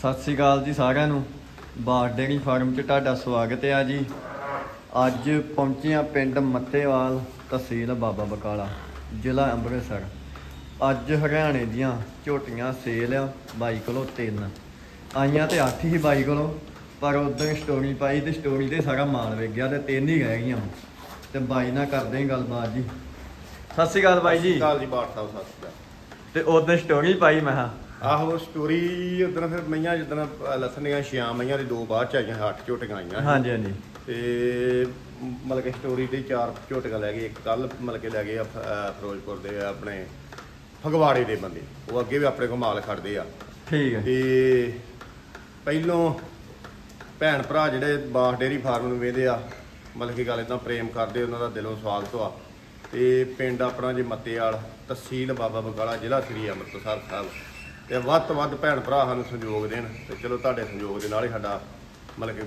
ਸਤਿ ਸ੍ਰੀ ਅਕਾਲ ਜੀ ਸਾਰਿਆਂ ਨੂੰ। ਬਾਰ ਡੇਅਰੀ ਫਾਰਮ 'ਚ ਤੁਹਾਡਾ ਸਵਾਗਤ ਹੈ ਜੀ। ਅੱਜ ਪਹੁੰਚੇ ਹਾਂ ਪਿੰਡ ਮੱਤੇਵਾਲ ਤਹਿਸੀਲ ਬਾਬਾ ਬਕਾਲਾ ਜ਼ਿਲ੍ਹਾ ਅੰਮ੍ਰਿਤਸਰ। ਅੱਜ ਹਰਿਆਣੇ ਦੀਆਂ ਝੋਟੀਆਂ ਸੇਲ ਆ ਬਾਈ ਕੋਲੋਂ ਤਿੰਨ। ਆਈਆਂ ਤੇ ਅੱਠ ਹੀ ਬਾਈ ਕੋਲੋਂ ਪਰ ਉਦੋਂ ਸਟੋਰੀ ਪਾਈ ਤੇ ਸਟੋਰੀ ਤੇ ਸਾਰਾ ਮਾਲ ਵੇਚ ਗਿਆ ਤੇ ਤਿੰਨ ਹੀ ਰਹਿ ਗਈਆਂ। ਤੇ ਬਾਈ ਨਾਲ ਕਰਦੇ ਹਾਂ ਗੱਲਬਾਤ ਜੀ। ਸਤਿ ਸ੍ਰੀ ਅਕਾਲ ਬਾਈ ਜੀ। ਕਾਲ ਜੀ ਬਾਟ ਸਾਹਿਬ ਸਤਿ ਸ਼੍ਰੀ ਤੇ ਉਦੋਂ ਸਟੋਰੀ ਪਾਈ ਮੈਂ ਅਕਾਲ ਆਹੋ ਸਟੋਰੀ ਉਦੋਂ ਫਿਰ ਮਈਆਂ ਜਿੱਦਣ ਲਸਣੀਆਂ ਛਿਆਂ ਮਈਆਂ ਦੇ ਦੋ ਬਾਅਦ ਚ ਆਈਆਂ ਅੱਠ ਝੋਟੀਆਂ ਆਈਆਂ ਹਾਂਜੀ ਹਾਂਜੀ। ਤੇ ਮਤਲਬ ਕਿ ਸਟੋਰੀ ਤੇ ਚਾਰ ਝੋਟੀਆਂ ਲੈ ਗਏ ਇੱਕ ਕੱਲ ਮਤਲਬ ਕਿ ਲੈ ਗਏ ਫਿਰੋਜ਼ਪੁਰ ਦੇ ਆਪਣੇ ਫਗਵਾੜੇ ਦੇ ਬੰਦੇ। ਉਹ ਅੱਗੇ ਵੀ ਆਪਣੇ ਕੋਲ ਮਾਲ ਖੜਦੇ ਆ। ਠੀਕ ਹੈ ਤੇ ਪਹਿਲੋਂ ਭੈਣ ਭਰਾ ਜਿਹੜੇ ਬਾਸ ਡੇਰੀ ਫਾਰਮ ਨੂੰ ਵੇਂਦੇ ਆ ਮਤਲਬ ਕਿ ਗੱਲ ਇਦਾਂ ਪ੍ਰੇਮ ਕਰਦੇ ਉਹਨਾਂ ਦਾ ਦਿਲੋਂ ਸਵਾਗਤ ਆ। ਤੇ ਪਿੰਡ ਆਪਣਾ ਜੇ ਮੱਤੇਵਾਲ ਤਹਿਸੀਲ ਬਾਬਾ ਬਕਾਲਾ ਜ਼ਿਲ੍ਹਾ ਸ੍ਰੀ ਅੰਮ੍ਰਿਤਸਰ ਸਾਹਿਬ। ਤੇ ਵੱਧ ਤੋਂ ਵੱਧ ਭੈਣ ਭਰਾ ਸਾਨੂੰ ਸਹਿਯੋਗ ਦੇਣ ਤੇ ਚਲੋ ਤੁਹਾਡੇ ਸਹਿਯੋਗ ਦੇ ਨਾਲ ਹੀ ਸਾਡਾ ਮਤਲਬ ਕਿ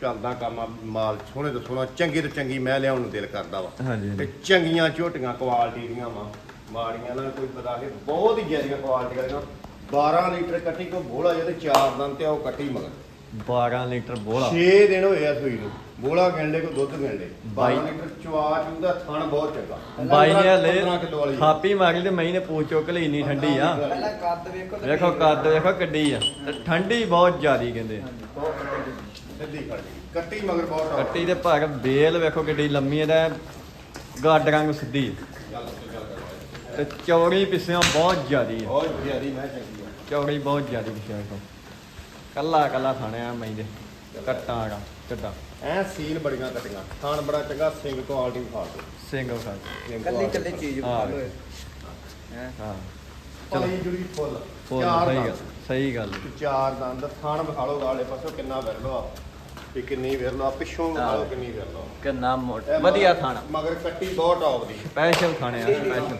ਚੱਲਦਾ ਕੰਮ ਆ ਮਾਲ ਸੋਹਣੇ ਤੋਂ ਸੋਹਣਾ ਚੰਗੀ ਤੋਂ ਚੰਗੀ ਮੈਂ ਲਿਆਉਣ ਨੂੰ ਦਿਲ ਕਰਦਾ ਵਾ। ਹਾਂਜੀ ਤੇ ਚੰਗੀਆਂ ਝੋਟੀਆਂ ਕੁਆਲਿਟੀ ਦੀਆਂ ਵਾ ਮਾੜੀਆਂ ਨਾਲ ਕੋਈ ਪਤਾ ਕਿ ਬਹੁਤ ਹੀ ਜ਼ਿਆਦੀਆਂ ਕੁਆਲਿਟੀ ਵਾਲੀਆਂ। 12 ਲੀਟਰ ਕੱਟੀ ਕੋ ਬੋਲਾ ਜੇ ਤੇ ਚਾਰ ਦਿਨ ਤੇ ਉਹ ਕੱਟੀ ਮਗਰ। 12 ਲੀਟਰ ਬੋਲਾ 6 ਦਿਨ ਹੋਏ ਆ ਸੂਈ ਨੂੰ। ਬੋਲਾ ਗਿਣਲੇ ਕੋ ਦੁੱਧ ਗਿਣਲੇ 12 ਬਾਈ- ਲੀਟਰ ਚਵਾ ਚੂਦਾ ਥਣ ਬਹੁਤ ਚੰਗਾ। ਬਾਈ ਨੇ ਹਲੇ 15 ਕਿਲੋ ਵਾਲੀ। ਥਾਪੀ ਮਾਰੀ ਤੇ ਮਈ ਨੇ ਪੂਛ ਚੁੱਕ ਲਈ ਇੰਨੀ ਠੰਡੀ ਆ। ਪਹਿਲਾਂ ਕੱਦ ਵੇਖੋ ਤੇ ਵੇਖੋ ਕੱਦ ਵੇਖੋ ਕਿੱਡੀ ਆ। ਤੇ ਠੰਡੀ ਬਹੁਤ ਜ਼ਿਆਦੀ ਕਹਿੰਦੇ ਸਿੱਧੀ ਖੜ ਗਈ ਕੱਟੀ ਮਗਰ ਬਹੁਤ ਆ। ਕੱਟੀ ਦੇ ਭਾਗ ਬੇਲ ਵੇਖੋ ਕਿੱਡੀ ਲੰਮੀ ਇਹਦਾ ਗੱਡ ਰੰਗ ਸਿੱਧੀ। ਗੱਲ ਗੱਲ ਕਰ। ਤੇ ਚੌੜੀ ਪਿੱਛਿਓਂ ਬਹੁਤ ਜ਼ਿਆਦੀ ਆ। ਬਹੁਤ ਜ਼ਿਆਦੀ ਮੈਂ ਚੰਗੀ ਆ। ਚੌੜੀ ਬਹੁਤ ਜ਼ਿਆਦੀ ਪਿੱਛੇ ਵੇਖੋ। ਕੱਲਾ ਕੱਲਾ ਥਾਣਿਆ ਮਈ ਦੇ ਕੱਟਾਂ ਦਾ ਕਿੱਡਾ। ਐ ਸੀਲ ਬੜੀਆਂ ਕੱਟੀਆਂ ਥਣ ਬੜਾ ਚੰਗਾ ਸਿੰਘ ਕੁਆਲਿਟੀ ਫਾੜ ਸਿੰਗਲ ਖਾਲ ਕੱਲੀ ਕੱਲੀ ਚੀਜ਼ ਹਾਂ। ਬਣਾ ਲਓ ਹੈ। ਹਾਂ। ਚਲੋ ਚਲੋ। ਜੁੜੀ ਫੁੱਲ। ਫੁੱਲ ਚਾਰ ਸਹੀ ਦੰਦ। ਸਹੀ ਗੱਲ। ਚਾਰ ਦੰਦ। ਥਣ ਵਿਖਾ ਲਓ ਗਾਲੇ ਪਾਸੋਂ ਕਿੰਨਾ ਵਿਰਲੋ ਆ। ਤੇ ਕਿੰਨੀ ਵਿਰਲੋ ਆ ਪਿੱਛੋਂ ਵਿਖਾ ਲਓ ਕਿੰਨੀ ਵਿਰਲੋ ਕਿੰਨਾ ਮੋਟ ਇਹ ਵਧੀਆ ਮਗਰ- ਥਾਣਾ ਮਗਰ ਕੱਟੀ ਬਹੁਤ ਟੌਪ ਦੀ। ਸਪੈਸ਼ਲ ਖਾਣੇ ਆ ਸਪੈਸ਼ਲ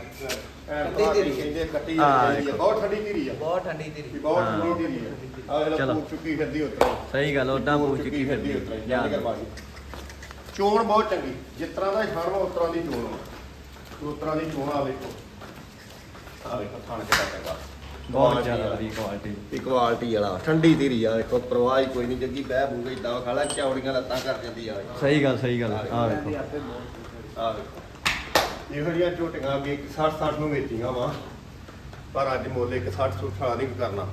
ਕੱਟੀ ਧੀਰੀ। ਕਹਿੰਦੇ ਕੱਟੀ ਹਾਂ, ਜਿਹੜੀ ਆ, ਬਹੁਤ ਠੰਡੀ ਧੀਰੀ ਆ। ਬਹੁਤ ਠੰਡੀ ਵੀ ਤੇਰੀ ਬਹੁਤ ਹਾਂ। ਠੰਡੀ ਧੀਰੀ ਆ। ਆ ਚਲੋ। ਜਿਹੜਾ ਚੁੱਕੀ ਫਿਰਦੀ ਉਤਰਾ ਸਹੀ ਗੱਲ ਉਦਾਂ ਪੂਛ ਚੁੱਕੀ ਫਿਰਦੀ ਜਾਂ ਚੋਣ ਬਹੁਤ ਚੰਗੀ। ਜਿਸ ਤਰ੍ਹਾਂ ਦਾ ਛਣ ਵਾ ਉਸ ਤਰ੍ਹਾਂ ਦੀ ਚੋਣ ਵਾ ਉਸ ਤਰ੍ਹਾਂ ਦੀ ਚੋਣ ਆ ਵੇਖੋ। ਆ ਵੇਖੋ ਥਣ ਕਿੱਡਾ ਚੰਗਾ। ਬਹੁਤ ਜ਼ਿਆਦਾ ਵਧੀਆ ਕੁਆਲਿਟੀ ਇੱਕ ਕੁਆਲਿਟੀ ਵਾਲਾ ਠੰਡੀ ਧੀਰੀ ਆ ਵੇਖੋ ਪ੍ਰਵਾਹ ਹੀ ਕੋਈ ਨਹੀਂ ਜੱਗੀ ਬਹਿ ਬੂਗੇ ਇਦਾਂ ਖਾਲਾ ਚੌੜੀਆਂ ਲੱਤਾਂ ਕਰ ਜਾਂਦੀ ਆ। ਸਹੀ ਗੱਲ ਸਹੀ ਗੱਲ ਆ ਵੇਖੋ ਆਪੇ ਬਹੁਤ ਆ ਵੇਖੋ ਇਹੋ ਜਿਹੀਆਂ ਝੋਟੀਆਂ ਅੱਗੇ 60 60 ਨੂੰ ਵੇਚੀਆਂ ਵਾ ਪਰ ਅੱਜ ਮੁੱਲ ਇੱਕ 60 ਸੁੱਠਾ ਨਹੀਂ ਕਰਨਾ।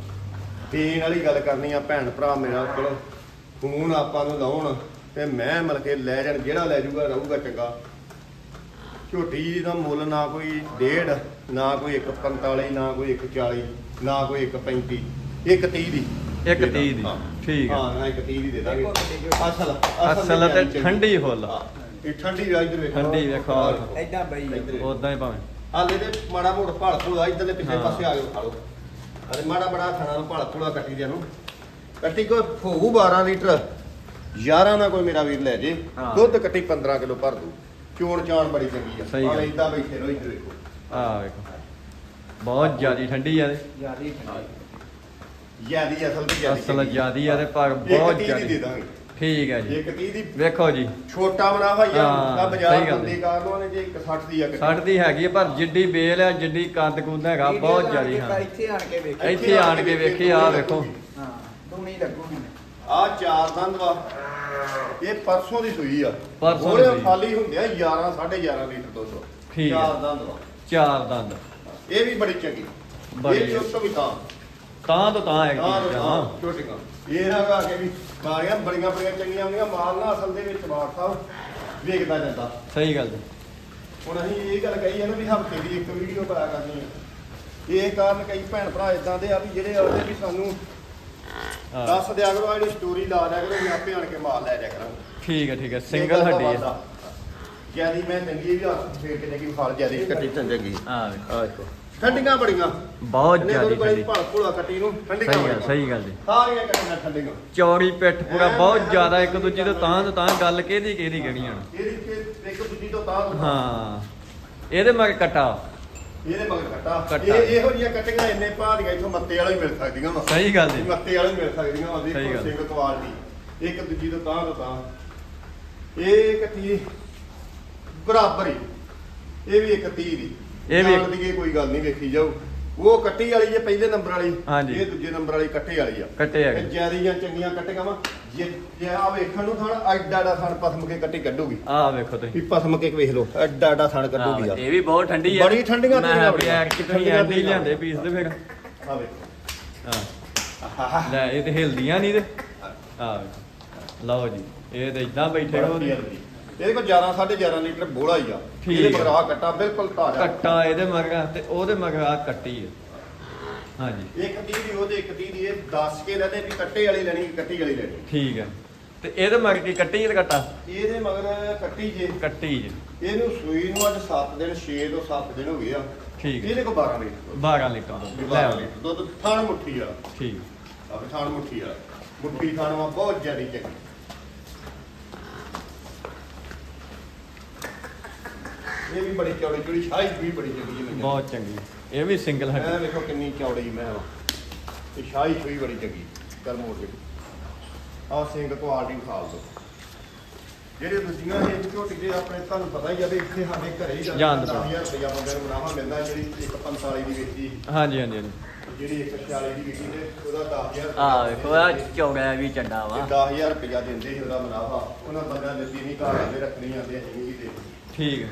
ਦੇਣ ਵਾਲੀ ਗੱਲ ਕਰਨੀ ਆ ਭੈਣ ਭਰਾ ਮੇਰਾ ਕੋਲ ਫੋਨ ਆਪਾਂ ਨੂੰ ਲਾਉਣ ਤੇ ਮੈਂ ਮਤਲਬ ਕਿ ਲੈ ਜਾਣ ਜਿਹੜਾ ਲੈ ਜਾਊਗਾ ਰਹੂਗਾ ਚੰਗਾ। ਝੋਟੀ ਦਾ ਮੁੱਲ ਨਾ ਕੋਈ 1.5 ਨਾ ਕੋਈ 1.45 ਨਾ ਕੋਈ 1.40 ਨਾ ਕੋਈ 1.35 1.30 ਦੀ ਇੱਕ ਤੀਹ ਦੀ। ਹਾਂ। ਠੀਕ ਆ। ਹਾਂ ਨਾ 1.30 ਦੀ ਦੇ ਦਾਂਗੇ। ਅਸਲ ਅਸਲ ਤੇ। ਠੰਡੀ ਫੁੱਲ ਹਾਂ, ਇਹ ਠੰਡੀ ਆ ਇਧਰ ਵੇਖੋ ਠੰਡੀ ਵੇਖੋ। ਐਦਾਂ ਬਈ ਇੱਧਰ। ਉਦਾਂ ਹੀ ਭਾਵੇਂ ਹਾਲੇ ਤੇ ਮਾੜਾ ਮੋੜ ਭਲ ਭੁਲਾ ਇਧਰਲੇ ਪਿੱਛੇ ਹਾਂ। ਪਾਸੇ ਆ ਕੇ ਖਾ ਲਓ ਅਰੇ ਮਾੜਾ ਬੜਾ ਖਾਣਾ ਨੂੰ ਭਲ ਭੁਲਾ ਕੱਟੀ ਦੇ ਨੂੰ ਕੱਟੀ ਕੋ ਹੋਊ 12 ਲੀਟਰ 11 ਦਾ ਕੋਈ ਮੇਰਾ ਵੀਰ ਲੈ ਜੇ ਹਾਂ। ਦੁੱਧ ਕੱਟੀ 15 ਕਿਲੋ ਭਰ ਦੂ ਚੋਣ ਚਾਣ ਬੜੀ ਚੰਗੀ ਆ ਸਹੀ ਗੱਲ। ਏਦਾਂ ਬੈਠੇ ਰਹੋ ਇੱਧਰ ਵੇਖੋ ਆ ਵੇਖੋ ਬਹੁਤ ਜ਼ਿਆਦੀ ਠੰਡੀ ਆ ਤੇ। ਜਿਆਦੀ ਠੰਡੀ। ਜਿਆਦੀ ਅਸਲ ਤੇ ਜਿਆਦੀ ਅਸਲ ਜ਼ਿਆਦੀ ਆ ਤੇ ਪਰ ਬਹੁਤ ਦੀ ਦੇ ਜ਼ਿਆਦੀ। ਦਾਂਗੇ। ਠੀਕ ਹੈ ਜੀ। ਇੱਕ 30 ਦੀ ਵੇਖੋ ਜੀ। ਛੋਟਾ ਬਣਾ ਹੋਇਆ ਹਾਂ, ਆ ਸਹੀ ਬਾਜ਼ਾਰ ਗੱਲ ਬੰਦੀ ਕਾਰਨੋਂ ਨੇ ਜੇ 160 ਦੀ ਆ। ਸੱਠ ਦੀ ਹੈਗੀ ਆ, ਪਰ ਜਿੱਡੀ ਬੇਲ ਆ ਜਿੱਡੀ ਕੱਦ ਕੁੰਦ ਹੈਗਾ ਬਹੁਤ ਜ਼ਿਆਦੀ ਹਾਂ। ਇੱਥੇ ਆਣ ਕੇ ਵੇਖੋ। ਇੱਥੇ ਆਣ ਕੇ ਵੇਖੀ ਆ ਵੇਖੋ। ਹਾਂ ਦੂਣੀ ਲੱਗੂਗੀ। ਆ ਚਾਰ ਦੰਦ ਵਾ। ਇਹ ਪਰਸੋਂ ਦੀ ਸੂਈ ਆ। ਪਰਸੋਂ ਦੀ ਉਹਦੇ ਸੂਈ। ਖਾਲੀ ਹੁੰਦੇ ਆ 11 11.5 ਲੀਟਰ ਦੁੱਧ ਠੀਕ ਆ। ਚਾਰ ਦੰਦ ਵਾ। ਚਾਰ ਦੰਦ। ਇਹ ਵੀ ਬੜੀ ਚੰਗੀ। ਬੜੀ ਇਹ ਤੋਂ ਵੀ ਤਾਂ। ਤਾਂ ਤੋਂ ਤਾਂ ਤਾਂ ਤੋਂ ਹਾਂ ਛੋਟੀਆਂ। ਇਹ ਨਾ ਆ ਕੇ ਵੀ ਬਾਰੀਆਂ ਬੜੀਆਂ ਬੜੀਆਂ ਚੰਗੀਆਂ ਹੁੰਦੀਆਂ। ਮਾਲ ਨਾ ਅਸਲ ਦੇ ਵਿੱਚ ਬਾੜ ਸਾਹਿਬ ਵੇਖਦਾ ਜਾਂਦਾ। ਸਹੀ ਗੱਲ ਜੀ ਹੁਣ ਅਸੀਂ ਇਹ ਗੱਲ ਕਹੀ ਹੈ ਨਾ ਵੀ ਹਫ਼ਤੇ ਦੀ ਇੱਕ ਵੀਡੀਓ ਪਾਇਆ ਕਰਨੀ ਹੈ। ਇਹ ਕਾਰਨ ਕਈ ਭੈਣ ਭਰਾ ਇਦਾਂ ਦੇ ਆ ਵੀ ਜਿਹੜੇ ਆਉਂਦੇ ਵੀ ਸਾਨੂੰ ਹਾਂ, ਦੱਸ ਦਿਆ ਕਰੋ ਆ ਜਿਹੜੀ ਸਟੋਰੀ ਲਾ ਦਿਆ ਕਰੋ ਵੀ ਆਪੇ ਆਣ ਕੇ ਮਾਲ ਲੈ ਜਾ ਕਰਾਂਗੇ। ਠੀਕ ਹੈ ਠੀਕ ਹੈ। ਸਿੰਗਲ ਹੱਡੀ ਆ ਜਿਆਦੀ ਮੈਂ ਚੰਗੀ ਵੀ ਹੱਥ ਫੇਰ ਕੇ ਦੇਖੀ ਫਲ ਜਿਆਦੀ ਕੱਟੀ ਚੰਗੀ। ਆ ਵੇਖੋ। ਆ ਦੇਖੋ ਠੰਡੀਆਂ ਬੜੀਆਂ। ਬਹੁਤ ਜ਼ਿਆਦੀ ਠੰਡੀ। ਭਲ ਭੁਲਾ ਕੱਟੀ ਨੂੰ। ਠੰਡੀਆਂ ਸਹੀ ਗੱਲ ਬੜੀਆਂ। ਸਹੀ ਗੱਲ ਜੀ। ਸਾਰੀਆਂ ਕੱਟੀਆਂ ਠੰਡੀਆਂ। ਚੌੜੀ ਪਿੱਠ ਪੂਰਾ ਬਹੁਤ ਜ਼ਿਆਦਾ ਇੱਕ ਦੂਜੀ ਤੋਂ ਤਾਂ ਤੋਂ ਤਾਂ ਗੱਲ ਕਿਹਦੀ ਕਿਹਦੀ ਹਣ? ਇਹਦੀ ਇੱਕ ਦੂਜੀ ਤੋਂ ਤਾਂ। ਹਾਂ। ਇਹਦੇ ਮਗਰ ਕਟਾ। ਇਹਦੇ ਮਗਰ ਕੱਟਾ। ਇਹ ਇਹੋ ਜਿਹੀਆਂ ਕੱਟੀਆਂ ਇੰਨੇ ਭਾਰੀਆਂ ਇਥੋਂ ਮੱਤੇ ਵਾਲੇ ਹੀ ਮਿਲ ਸਕਦੀਆਂ ਵਾ। ਸਹੀ ਗੱਲ ਜੀ। ਮੱਤੇ ਵਾਲੇ ਹੀ ਮਿਲ ਸਕਦੀਆਂ ਵਾ ਦੇਖੋ ਗੱਲ। ਸਿੰਗਲ ਕੁਆਲਿਟੀ ਇੱਕ ਦੂਜੀ ਤੋਂ ਤਾਂ ਤੋਂ ਤਾਂ। ਇਹ ਕੱਟੀ ਬਰਾਬਰ। ਹੀ ਇਹ ਵੀ ਇੱਕ 30 ਦੀ। ਇਹ ਵੀ ਇੱਕ- ਦੀ ਕੋਈ ਗੱਲ ਨਹੀਂ ਵੇਖੀ ਜਾਓ ਉਹ ਕੱਟੀ ਵਾਲੀ ਜੇ ਪਹਿਲੇ ਨੰਬਰ ਵਾਲੀ ਹਾਂਜੀ। ਇਹ ਦੂਜੇ ਨੰਬਰ ਵਾਲੀ ਕੱਟੇ ਵਾਲੀ ਆ। ਕੱਟੇ ਹੈਗੇ। ਇਹ ਜੈਰੀਆਂ ਚੰਗੀਆਂ ਕੱਟੀਆਂ ਵਾ ਜੇ ਜੇ ਆ ਵੇਖਣ ਨੂੰ ਥਣ ਐਡਾ ਐਡਾ ਥਣ ਪਸਮ ਕੇ ਕੱਟੀ ਕੱਢੂਗੀ। ਆਹ ਵੇਖੋ ਤੁਸੀਂ। ਵੀ ਪਸਮ ਕੇ ਵੇਖ ਲਓ ਐਡਾ ਐਡਾ ਥਣ ਕੱਢੂਗੀ ਆ ਇਹ ਵੀ ਬਹੁਤ ਠੰਡੀ ਆ। ਬੜੀ ਠੰਡੀਆਂ ਮੈਂ ਤੇਰੀਆਂ ਕਿਹਾ ਯਾਰ ਕਿ ਤੁਸੀਂ ਠੰਡੀਆਂ ਐਂਡੀ। ਲਿਆਂਦੇ ਪੀਸ ਤੇ ਫਿਰ। ਆ ਵੇਖੋ। ਹਾਂ ਆਹਾ। ਲੈ ਇਹ ਤੇ ਹਿਲਦੀਆਂ ਨਹੀਂ ਤੇ। ਆਹ ਵੇਖੋ। ਲਓ ਜੀ ਇਹ ਤੇ ਇਦਾਂ ਬੈਠੇ ਹੋ ਇਹਦੇ ਕੋਲ 11 11.5 ਲੀਟਰ ਬੋਲਾ ਹੀ ਆ। ਠੀਕ ਇਹਦੇ ਹੈ। ਮਗਰ ਆ ਕੱਟਾ ਬਿਲਕੁਲ ਤਾਜ਼ਾ ਕੱਟਾ ਇਹਦੇ ਮਗਰ ਤੇ ਉਹਦੇ ਮਗਰ ਆ ਕੱਟੀ ਆ। ਹਾਂਜੀ। ਇੱਕ 30 ਦੀ ਉਹਦੇ ਇੱਕ 30 ਦੀ ਇਹ 10 ਕੇ ਲੈਣੇ ਵੀ ਕੱਟੇ ਵਾਲੀ ਲੈਣੀ ਕਿ ਕੱਟੀ ਵਾਲੀ ਲੈਣੀ। ਠੀਕ ਹੈ ਤੇ ਇਹਦੇ ਮਗਰ ਕੀ ਕੱਟੀ ਜਾਂ ਕੱਟਾ? ਇਹਦੇ ਮਗਰ ਕੱਟੀ ਜੇ। ਕੱਟੀ ਜੀ। ਇਹਨੂੰ ਸੂਈ ਨੂੰ ਅੱਜ 7 ਦਿਨ 6 ਤੋਂ 7 ਦਿਨ ਹੋ ਗਏ ਆ। ਠੀਕ ਹੈ ਇਹਦੇ ਕੋਲ 12 ਲੀਟਰ 12 ਲੀਟਰ ਦੁੱਧ। ਲੈ 12 ਆਓ। ਲੀਟਰ ਦੁੱਧ। ਥਾਣ ਮੁੱਠੀ ਆ। ਠੀਕ। ਆ ਥਾਣ ਮੁੱਠੀ ਆ। ਮੁੱਠੀ ਥਾਣ ਵਾ ਬਹੁਤ ਜ਼ਿਆਦੀ ਚੰਗੀ। ਇਹ ਵੀ ਬੜੀ ਚੌੜੀ ਚੌੜੀ ਸ਼ਾਹੀ ਵੀ ਬੜੀ ਚੰਗੀ ਹੈ ਬਹੁਤ ਚੰਗੀ। ਇਹ ਵੀ ਸਿੰਗਲ ਹੱਡੀ ਵੇਖੋ ਕਿੰਨੀ ਚੌੜੀ ਮੈਂ ਵਾ। ਤੇ ਸ਼ਾਹੀ ਸੂਈ ਬੜੀ ਚੰਗੀ ਕਰ ਮੋੜ ਕੇ। ਆਹ ਸਿੰਘ ਕੁਆਲਿਟੀ ਖਾਲ ਦੋ। ਜਿਹੜੇ ਦੂਜੀਆਂ ਨੇ ਝੋਟੀ ਦੇ ਆਪਣੇ ਤੁਹਾਨੂੰ ਪਤਾ ਹੀ ਆ ਵੀ ਇੱਥੇ ਸਾਡੇ ਘਰੇ ਹੀ ਜਾਣ ਦਿਓ। 10000 ਰੁਪਇਆ ਬੰਦੇ ਨੂੰ ਮੁਨਾਫਾ ਮਿਲਦਾ ਜਿਹੜੀ ਇੱਕ 45 ਦੀ ਵੇਚੀ। ਹਾਂਜੀ ਹਾਂਜੀ ਹਾਂਜੀ। ਜਿਹੜੀ ਇੱਕ 46 ਦੀ ਵੇਚੀ ਤੇ ਉਹਦਾ 10000 ਆ ਵੇਖੋ ਆ ਚੌੜਾ ਵੀ ਚੰਡਾ ਵਾ। 10000 ਰੁਪਇਆ ਦਿੰਦੇ ਸੀ ਉਹਦਾ ਮੁਨਾਫਾ ਉਹਨਾਂ ਬੰਦਿਆਂ ਨੇ ਦਿੱਤੀ ਨਹੀਂ ਘਰ ਆਂਦੇ ਰੱਖਣੀ ਆਂਦੇ ਅਸੀਂ ਵੀ ਦੇ ਠੀਕ ਹੈ।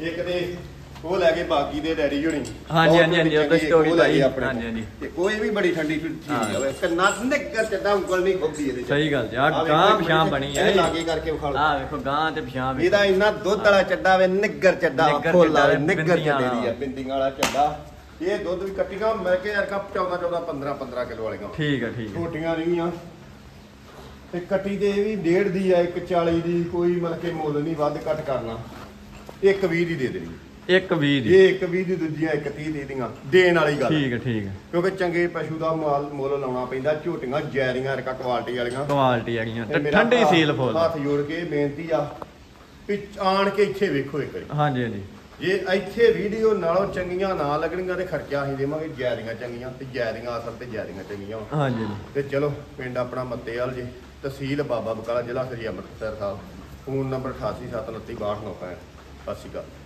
ਇੱਕ ਤੇ ਉਹ ਲੈ ਕੇ ਬਾਗੀ ਦੇ ਡੈਡੀ ਹੋਣੀ। ਹਾਂਜੀ, ਹਾਂਜੀ, ਹਾਂਜੀ, ਉਹ ਚੰਗੀ, story ਉਹ। ਗਏ ਆਪਣੇ ਹਾਂਜੀ, ਹਾਂਜੀ। ਤੇ ਕੋਈ ਵੀ ਬੜੀ ਠੰਡੀ ਚੀਜ਼ ਹਾਂ। ਵੇ ਕੰਨਾਂ ਨਿੱਕਰ ਚੱਡਾ ਉਂਗਲ ਨਹੀਂ ਖੁੱਬਦੀ ਇਹਦੇ ਚ। ਸਹੀ ਗੱਲ ਜੀ ਆਹ ਆਹ ਵੇਖੋ ਇਹ ਪਛਾਣ ਬਣੀ ਆ ਇਹ। ਲਾਗੇ ਕਰਕੇ ਵਿਖਾ ਲਓ ਆ ਵੇਖੋ ਗਾਂ ਤੇ ਪਛਾਣ ਇਹਦਾ ਇੰਨਾ ਦੁੱਧ ਵਾਲਾ ਚੱਡਾ ਵੇ ਨਿੱਗਰ ਚੱਡਾ ਵਾਲੇ ਵੇ, ਨਿੱਗਰ ਬਿੰਦੀਆਂ ਚੱਡੇ ਦੀ ਆ ਵਾਲਾ। ਬਿੰਦੀਆਂ ਵਾਲਾ ਚੱਡਾ। ਇਹ ਦੁੱਧ ਵੀ ਕੱਟੀਆਂ ਮੈਂ ਕਿਹਾ ਯਾਰ ਕੱਪ 14 14 15 15 ਕਿਲੋ ਵਾਲੀਆਂ। ਠੀਕ ਹੈ ਠੀਕ ਹੈ ਛੋਟੀਆਂ ਨਹੀਂ ਆ ਤੇ ਕੱਟੀ ਦੇ ਵੀ ਡੇਢ ਦੀ ਆ ਇੱਕ 40 ਦੀ ਕੋਈ ਮਤਲਬ ਕਿ ਮੁੱਲ ਨਹੀਂ ਵੱਧ ਘੱਟ ਕਰਨਾ। ਇੱਕ 20 ਦੀ ਦੇ ਦੇਣੀ। ਇੱਕ 20 ਦੀ। ਇਹ ਇੱਕ 20 ਦੀ ਦੂਜੀਆਂ ਇੱਕ 30 ਦੀ ਦੀਆਂ। ਦੇਣ ਵਾਲੀ ਗੱਲ ਠੀਕ ਹੈ ਠੀਕ ਹੈ। ਕਿਉਂਕਿ ਚੰਗੇ ਪਸ਼ੂ ਦਾ ਮਾਲ ਮੁੱਲ ਲਾਉਣਾ ਪੈਂਦਾ ਝੋਟੀਆਂ ਜੈਰੀਆਂ ਰਕਾ ਕੁਆਲਿਟੀ ਵਾਲੀਆਂ। ਕੁਆਲਿਟੀ ਹੈਗੀਆਂ ਤੇ ਮੇਰਾ ਠੰਡੀ ਸੀਲ ਫੁੱਲ। ਹੱਥ ਜੋੜ ਕੇ ਬੇਨਤੀ ਆ ਵੀ ਆਣ ਕੇ ਇੱਥੇ ਵੇਖੋ ਇੱਕ ਵਾਰੀ। ਹਾਂਜੀ ਹਾਂਜੀ। ਜੇ ਇੱਥੇ ਵੀਡੀਓ ਨਾਲੋਂ ਚੰਗੀਆਂ ਨਾ ਲੱਗਣਗੀਆਂ ਤੇ ਖਰਚਾ ਅਸੀਂ ਦੇਵਾਂਗੇ ਜੈਰੀਆਂ ਚੰਗੀਆਂ ਤੇ ਜੈਰੀਆਂ ਅਸਲ ਤੇ ਜੈਰੀਆਂ ਚੰਗੀਆਂ। ਹਾਂਜੀ। ਤੇ ਚਲੋ ਪਿੰਡ ਆਪਣਾ ਮੱਤੇਵਾਲ ਜੀ। ਤਹਿਸੀਲ ਬਾਬਾ ਬਕਾਲਾ ਜ਼ਿਲ੍ਹਾ ਸ੍ਰੀ ਅੰਮ੍ਰਿਤਸਰ ਸਾਹਿਬ ਫੋਨ ਨੰਬਰ 88793269 ਸਤਿ ਸ਼੍ਰੀ ਅਕਾਲ।